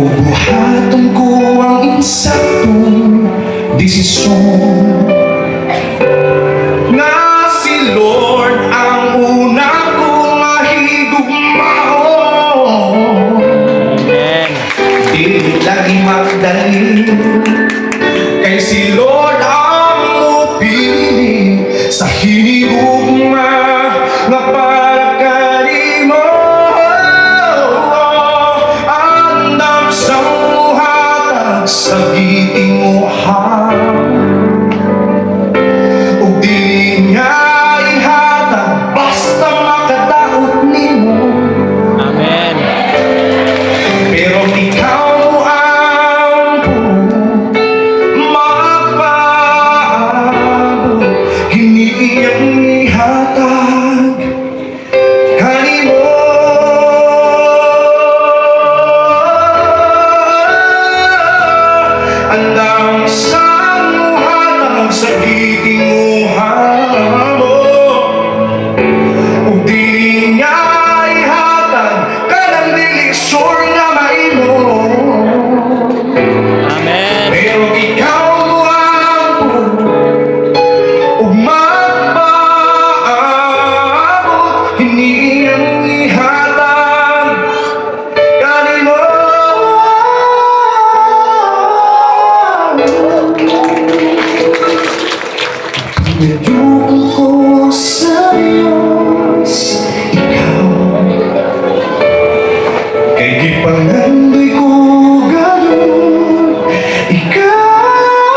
Ubuhaton ko ang insaktong desisyon. Na si Lord ang una kong mahigugmaon Amen. Di lagi Kay si Lord ang Allah Ngayon ko sa Kay gipangandoy ko gayon Ikaw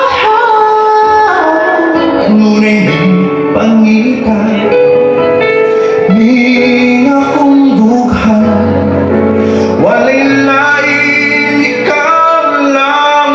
Ngunay di pangita Ni akong dughan Walay lain ikaw lang